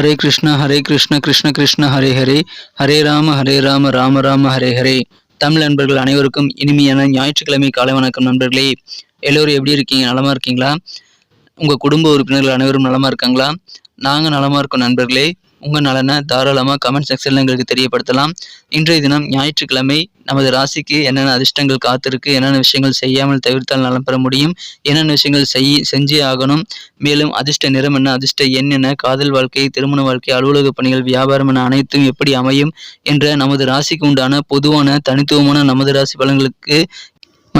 ஹரே கிருஷ்ணா ஹரே கிருஷ்ண கிருஷ்ண கிருஷ்ண ஹரே ஹரே. ஹரே ராம ஹரே ராம ராம ராம ஹரே ஹரே. தமிழ் நண்பர்கள் அனைவருக்கும் இனிமையான ஞாயிற்றுக்கிழமை காலை வணக்கம் நண்பர்களே. எல்லோரும் எப்படி இருக்கீங்க? நலமா இருக்கீங்களா? உங்கள் குடும்ப உறுப்பினர்கள் அனைவரும் நலமா இருக்காங்களா? நாங்கள் நலமா இருக்கோம் நண்பர்களே. உங்கள் நலனை தாராளமாக கமெண்ட் செக்ஷனில் எங்களுக்கு தெரியப்படுத்தலாம். இன்றைய தினம் ஞாயிற்றுக்கிழமை நமது ராசிக்கு என்னென்ன அதிர்ஷ்டங்கள் காத்திருக்கு என்னென்ன விஷயங்கள் செய்யாமல் தவிர்த்தால் நலம் பெற முடியும் என்னென்ன விஷயங்கள் செய் செஞ்சே ஆகணும் மேலும் அதிர்ஷ்ட நிறம் என்ன அதிர்ஷ்ட எண் என்ன காதல் வாழ்க்கை திருமண வாழ்க்கை அலுவலக பணிகள் வியாபாரம் என அனைத்தும் எப்படி அமையும் என்ற நமது ராசிக்கு உண்டான பொதுவான தனித்துவமான நமது ராசி பலன்களுக்கு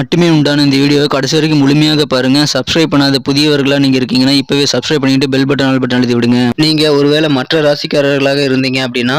மட்டுமே உண்டான இந்த வீடியோவை கடைசி வரைக்கும் முழுமையாக பாருங்க. சப்ஸ்கிரைப் பண்ணாத புதியவர்களாக நீங்கள் இருக்கீங்கன்னா இப்போவே சப்ஸ்கிரைப் பண்ணிட்டு பெல் பட்டன் ஆல் பட்டன் எழுதி விடுங்க. நீங்கள் ஒருவேளை மற்ற ராசிக்காரர்களாக இருந்தீங்க அப்படின்னா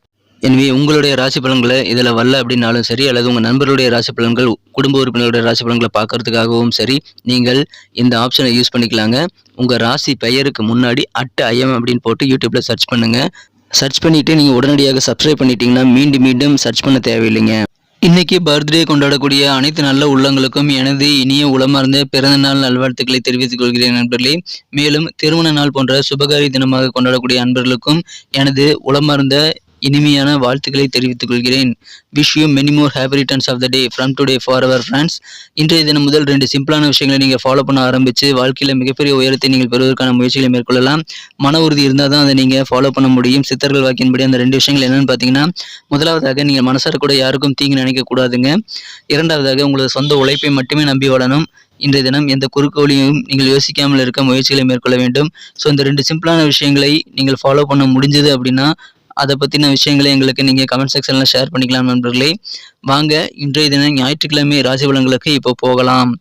எனவே உங்களுடைய ராசி பலன்களை இதில் வரல அப்படின்னாலும் சரி அல்லது உங்கள் நண்பர்களுடைய ராசி பலன்கள் குடும்ப உறுப்பினருடைய ராசி பலன்களை பார்க்கறதுக்காகவும் சரி நீங்கள் இந்த ஆப்ஷனை யூஸ் பண்ணிக்கலாங்க. உங்கள் ராசி பெயருக்கு முன்னாடி அட் ஐஎம் அப்படின்னு போட்டு யூடியூப்பில் சர்ச் பண்ணுங்கள் சர்ச் பண்ணிவிட்டு நீங்கள் உடனடியாக சப்ஸ்கிரைப் பண்ணிட்டீங்கன்னா மீண்டும் மீண்டும் சர்ச் பண்ண தேவையில்லைங்க. இன்னைக்கு பர்த்டே கொண்டாடக்கூடிய அனைத்து நல்ல உள்ளங்களுக்கும் எனது இனிய உளமார்ந்த பிறந்த நாள் நல்வாழ்த்துக்களை தெரிவித்துக் கொள்கிறேன் நண்பர்களே. மேலும் திருமண நாள் போன்ற சுபகாரி தினமாக கொண்டாடக்கூடிய அன்பர்களுக்கும் எனது உளமார்ந்த இனிமையான வாழ்த்துக்களை தெரிவித்துக் கொள்கிறேன். Wish you many more happy returns of the day from today for our friends இன்றைய தினம் முதல் ரெண்டு சிம்பிளான விஷயங்களை நீங்கள் ஃபாலோ பண்ண ஆரம்பித்து வாழ்க்கையில் மிகப்பெரிய உயரத்தை நீங்கள் பெறுவதற்கான முயற்சிகளை மேற்கொள்ளலாம். மன உறுதி இருந்தால் தான் அதை நீங்கள் ஃபாலோ பண்ண முடியும். சித்தர்கள் வாக்கின்படி அந்த ரெண்டு விஷயங்கள் என்னென்னு பார்த்தீங்கன்னா முதலாவதாக நீங்கள் மனசார கூட யாருக்கும் தீங்கு நினைக்கக்கூடாதுங்க இரண்டாவதாக உங்களது சொந்த உழைப்பை மட்டுமே நம்பி வாழணும் இன்றைய தினம் எந்த குறுக்கோளியும் நீங்கள் யோசிக்காமல் இருக்க முயற்சிகளை மேற்கொள்ள வேண்டும். ஸோ இந்த ரெண்டு சிம்பிளான விஷயங்களை நீங்கள் ஃபாலோ பண்ண முடிஞ்சது அப்படின்னா அதை பற்றின விஷயங்களை எங்களுக்கு நீங்கள் கமெண்ட் செக்ஷனில் ஷேர் பண்ணிக்கலாம் நண்பர்களே. வாங்க இன்றைய தினம் ஞாயிற்றுக்கிழமை ராசி பலன்களுக்கு இப்போ போகலாம்.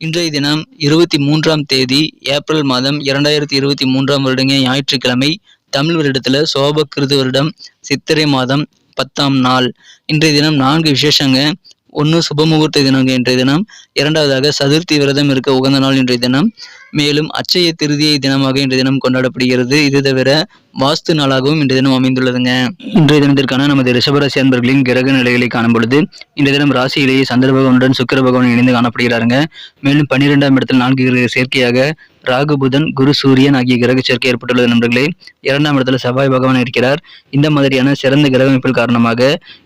இன்றைய தினம் இருபத்தி மூன்றாம் தேதி ஏப்ரல் மாதம் இரண்டாயிரத்தி இருபத்தி மூன்றாம் வருடங்க ஞாயிற்றுக்கிழமை தமிழ் வருடத்தில் சோபகிருது வருடம் சித்திரை மாதம் பத்தாம் நாள். இன்றைய தினம் நான்கு விசேஷங்க. ஒன்று சுபமுகூர்த்த தினங்க இன்றைய தினம். இரண்டாவதாக சதுர்த்தி விரதம் இருக்க உகந்த நாள் இன்றைய தினம். மேலும் அச்சய திருதியை தினமாக இன்றைய தினம் கொண்டாடப்படுகிறது. இது தவிர வாஸ்து நாளாகவும் இன்றைய தினம் அமைந்துள்ளதுங்க. இன்றைய தினத்திற்கான நமது ரிஷபராசி அன்பர்களின் கிரக நிலைகளை காணும் பொழுது இன்றைய தினம் ராசியிலேயே சந்திர பகவானுடன் சுக்கர பகவான் இணைந்து காணப்படுகிறாருங்க. மேலும் பன்னிரெண்டாம் இடத்தில் நான்கு கிரக சேர்க்கையாக ராகு புதன் குரு சூரியன் ஆகிய கிரக சேர்க்கை ஏற்பட்டுள்ளது நண்பர்களே. இரண்டாம் இடத்துல செவ்வாய் பகவான் இருக்கிறார். இந்த மாதிரியான சிறந்த கிரக அமைப்பில் காரணமாக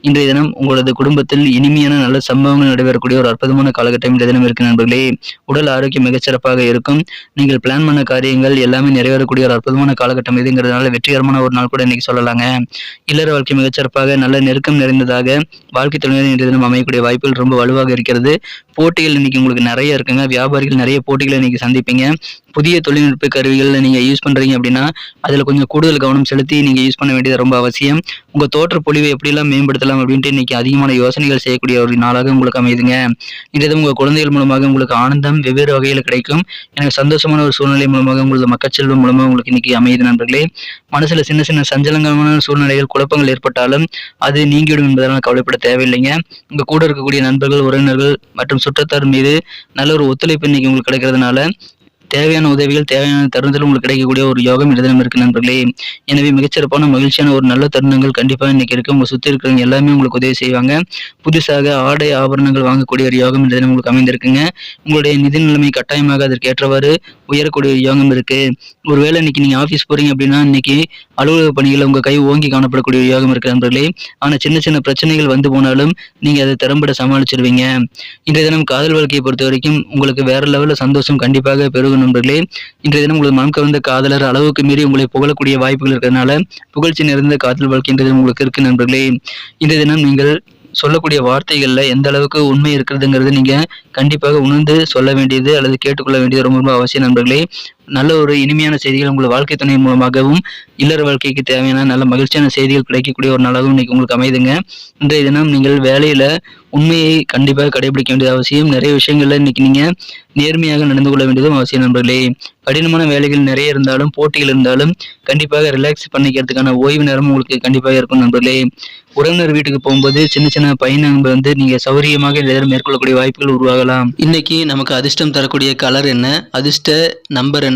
இன்றைய தினம் உங்களது குடும்பத்தில் இனிமையான நல்ல சம்பவங்கள் நடைபெறக்கூடிய ஒரு அற்புதமான காலகட்டம் இன்றைய தினம் இருக்கு நண்பர்களே. உடல் ஆரோக்கியம் மிகச்சிறப்பாக இருக்கும். நீங்கள் பிளான் பண்ண காரியங்கள் எல்லாமே நிறைவேறக்கூடிய ஒரு அற்புதமான காலகட்டம் இதுங்கிறதுனால வெற்றிகரமான ஒரு நாள் கூட இன்னைக்கு சொல்லலாங்க. இல்லற வாழ்க்கை மிகச்சிறப்பாக நல்ல நெருக்கம் நிறைந்ததாக வாழ்க்கை துணைவர் இன்றைய தினம் அமையக்கூடிய வாய்ப்புகள் ரொம்ப வலுவாக இருக்கிறது. போட்டிகள் இன்னைக்கு உங்களுக்கு நிறைய இருக்குங்க. வியாபாரிகள் நிறைய போட்டிகளை இன்னைக்கு சந்திப்பீங்க. புதிய தொழில்நுட்ப கருவிகளில் நீங்கள் யூஸ் பண்ணுறீங்க அப்படின்னா அதில் கொஞ்சம் கூடுதல் கவனம் செலுத்தி நீங்கள் யூஸ் பண்ண வேண்டியது ரொம்ப அவசியம். உங்கள் தோற்ற பொழிவை எப்படிலாம் மேம்படுத்தலாம் அப்படின்ட்டு இன்னைக்கு அதிகமான யோசனைகள் செய்யக்கூடிய ஒரு நாளாக உங்களுக்கு அமையுதுங்க. இன்றைய உங்கள் குழந்தைகள் மூலமாக உங்களுக்கு ஆனந்தம் வெவ்வேறு வகையில் கிடைக்கும். எனக்கு சந்தோஷமான ஒரு சூழ்நிலை மூலமாக உங்களது மக்கச்செல்வம் மூலமாக உங்களுக்கு இன்னைக்கு அமையுது நண்பர்களே. மனசுல சின்ன சின்ன சஞ்சலங்கமான சூழ்நிலைகள் குழப்பங்கள் ஏற்பட்டாலும் அது நீங்கிவிடும் என்பதனால் கவலைப்பட தேவையில்லைங்க. உங்க கூட இருக்கக்கூடிய நண்பர்கள் உறவினர்கள் மற்றும் சுற்றத்தார் மீது நல்ல ஒரு ஒத்துழைப்பு இன்னைக்கு உங்களுக்கு கிடைக்கிறதுனால தேவையான உதவிகள் தேவையான தருணத்தில் உங்களுக்கு கிடைக்கக்கூடிய ஒரு யோகம் இந்த தினம் இருக்கு நண்பர்களே. எனவே மிகச்சிறப்பான மகிழ்ச்சியான ஒரு நல்ல தருணங்கள் கண்டிப்பாக இன்னைக்கு இருக்கு. உங்க சுற்றி இருக்கிறவங்க எல்லாமே உங்களுக்கு உதவி செய்வாங்க. புதுசாக ஆடை ஆபரணங்கள் வாங்கக்கூடிய ஒரு யோகம் இந்த தினம் உங்களுக்கு அமைந்திருக்குங்க. உங்களுடைய நிதி நிலைமை கட்டாயமாக அதற்கு ஏற்றவாறு உயரக்கூடிய யோகம் இருக்கு. ஒருவேளை இன்னைக்கு நீங்க ஆஃபீஸ் போறீங்க அப்படின்னா இன்னைக்கு அலுவலக பணிகள் உங்க கை ஓங்கி காணப்படக்கூடிய யோகம் இருக்கு நண்பர்களே. ஆனா சின்ன சின்ன பிரச்சனைகள் வந்து போனாலும் நீங்க அதை திறம்பட சமாளிச்சிருவீங்க. இன்றைய தினம் காதல் வாழ்க்கையை பொறுத்த வரைக்கும் உங்களுக்கு வேற லெவலில் சந்தோஷம் கண்டிப்பாக பெருகும் நண்பர்களே. இன்றைய தினம் உங்களுக்கு மனம் கவர்ந்த காதலர் அளவுக்கு மீறி உங்களை புகழக்கூடிய வாய்ப்புகள் இருக்கிறதுனால புகழ்ச்சி நிறைந்த காதல் வாழ்க்கை இன்றைய தினம் உங்களுக்கு இருக்கு நண்பர்களே. இன்றைய தினம் நீங்கள் சொல்லக்கூடிய வார்த்தைகளில் எந்த அளவுக்கு உண்மை இருக்கிறதுங்கிறது நீங்கள் கண்டிப்பாக உணர்ந்து சொல்ல வேண்டியது அல்லது கேட்டுக்கொள்ள வேண்டியது ரொம்ப ரொம்ப அவசியம் நண்பர்களே. நல்ல ஒரு இனிமையான செய்திகள் உங்கள் வாழ்க்கை துணை மூலமாகவும் இல்லற வாழ்க்கைக்கு தேவையான நல்ல மகிழ்ச்சியான செய்திகள் கிடைக்கக்கூடிய ஒரு நாளாகவும் இன்னைக்கு உங்களுக்கு அமைதுங்க. இன்றைய தினம் நீங்கள் வேலையில உண்மையை கண்டிப்பாக கடைபிடிக்க வேண்டியது அவசியம். நிறைய விஷயங்கள்ல இன்னைக்கு நீங்க நேர்மையாக நடந்து கொள்ள வேண்டியதும் அவசியம் நண்பர்களே. கடினமான வேலைகள் நிறைய இருந்தாலும் போட்டிகள் இருந்தாலும் கண்டிப்பாக ரிலாக்ஸ் பண்ணிக்கிறதுக்கான ஓய்வு நேரம் உங்களுக்கு கண்டிப்பாக இருக்கும் நண்பர்களே. உறவினர் வீட்டுக்கு போகும்போது சின்ன சின்ன பயணங்கள் வந்து நீங்க சௌரியமாக மேற்கொள்ளக்கூடிய வாய்ப்புகள் உருவாகலாம். இன்னைக்கு நமக்கு அதிர்ஷ்டம் தரக்கூடிய கலர் என்ன? அதிர்ஷ்ட நம்பர் என்ன?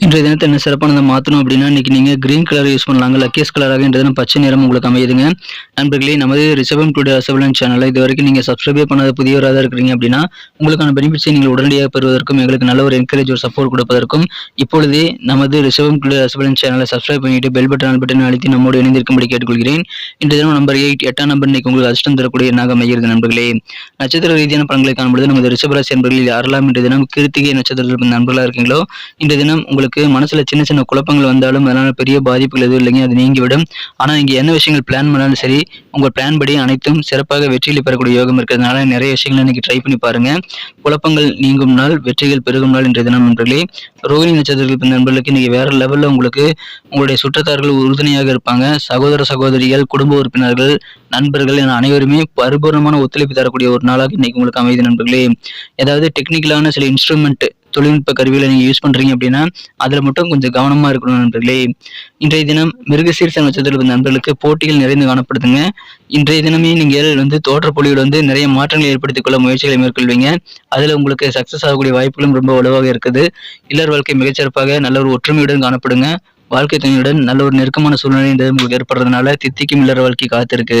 இன்றைய தினத்தை என்ன சிறப்பானதை மாற்றணும் அப்படின்னா இன்னைக்கு நீங்கள் கிரீன் கலர் யூஸ் பண்ணலாங்க. லக்கேஸ் கலராக இன்றைய தினம் பச்சை நிறம் உங்களுக்கு அமையுதுங்க. நண்பர்களே நமது ரிசபம் டுடே அசபலன் சேனலை இது வரைக்கும் நீங்கள் சப்ஸ்கிரைபே பண்ணாத புதியவராக தான் இருக்கிறீங்க அப்படின்னா உங்களுக்கான பெனிஃபிட்ஸை நீங்கள் உடனடியாக பெறுவதற்கும் எங்களுக்கு நல்ல ஒரு என்கரேஜ் ஒரு சப்போர்ட் கொடுப்பதற்கும் இப்பொழுதே நமது ரிசபம் டுடே அசபலன் சேனலை சப்ஸ்கிரைப் பண்ணிட்டு பெல் பட்டன் பட்டன் அழுத்தி நம்மோடு இணைந்திருக்கும்படி கேட்டுக்கொள்கிறேன். இன்றைய தினம் நம்பர் எயிட் எட்டாம் நம்பர் இன்னைக்கு உங்களுக்கு அதிர்ஷ்டம் தரக்கூடிய எண்ணாக அமைகிறது நண்பர்களே. நட்சத்திர ரீதியான பலன்களை காணும்போது நமது ரிஷபராசி என்பர்களில் யாரெல்லாம் இன்றைய தினம் கிருத்திகை நட்சத்திரத்தில் நண்பர்களாக இருக்கீங்களோ இன்றைய தினம் உங்களுக்கு மனசுல சின்ன சின்ன குழப்பங்கள் வந்தாலும் அதனால பெரிய பாதிப்புகள் எதுவும் இல்லைங்க அது நீங்கிவிடும். ஆனா இங்க என்ன விஷயங்கள் பிளான் பண்ணாலும் சரி உங்க பிளான் படி அனைத்தும் சிறப்பாக வெற்றியில் பெறக்கூடிய யோகம் இருக்கிறதுனால நிறைய விஷயங்களை இன்னைக்கு ட்ரை பண்ணி பாருங்க. குழப்பங்கள் நீங்கும் நாள் வெற்றிகள் பெருகும் நாள் இன்றைய தினம் நண்பர்களே. ரோஹிணி நட்சத்திரத்தில் நண்பர்களுக்கு இன்னைக்கு வேற லெவல்ல உங்களுக்கு உங்களுடைய சுற்றத்தார்கள் உறுதுணையாக இருப்பாங்க. சகோதர சகோதரிகள் குடும்ப உறுப்பினர்கள் நண்பர்கள் என அனைவருமே பரிபூர்ணமான ஒத்துழைப்பு தரக்கூடிய ஒரு நாளாக இன்னைக்கு உங்களுக்கு அமைதி நண்பர்களே. ஏதாவது டெக்னிக்கலான சில இன்ஸ்ட்ருமெண்ட் தொழில்நுட்ப கருவிகளை நீங்கள் யூஸ் பண்ணுறீங்க அப்படின்னா அதில் மட்டும் கொஞ்சம் கவனமாக இருக்கணும் நண்பர்களே. இன்றைய தினம் மிருகசீர்சன் நட்சத்திரத்தில் இருந்த நண்பர்களுக்கு போட்டிகள் நிறைந்து காணப்படுதுங்க. இன்றைய தினமே நீங்கள் வந்து தோற்றப்பொழியில் வந்து நிறைய மாற்றங்களை ஏற்படுத்திக் கொள்ள முயற்சிகளை மேற்கொள்வீங்க. அதில் உங்களுக்கு சக்ஸஸ் ஆகக்கூடிய வாய்ப்புகளும் ரொம்ப வலுவாக இருக்குது. இல்லர் வாழ்க்கை மிகச்சிறப்பாக நல்ல ஒரு ஒற்றுமையுடன் காணப்படுங்க. வாழ்க்கை துணையுடன் நல்ல ஒரு நெருக்கமான சூழ்நிலை உங்களுக்கு ஏற்படுறதுனால தித்திக்கும் இல்லற வாழ்க்கை காத்திருக்கு.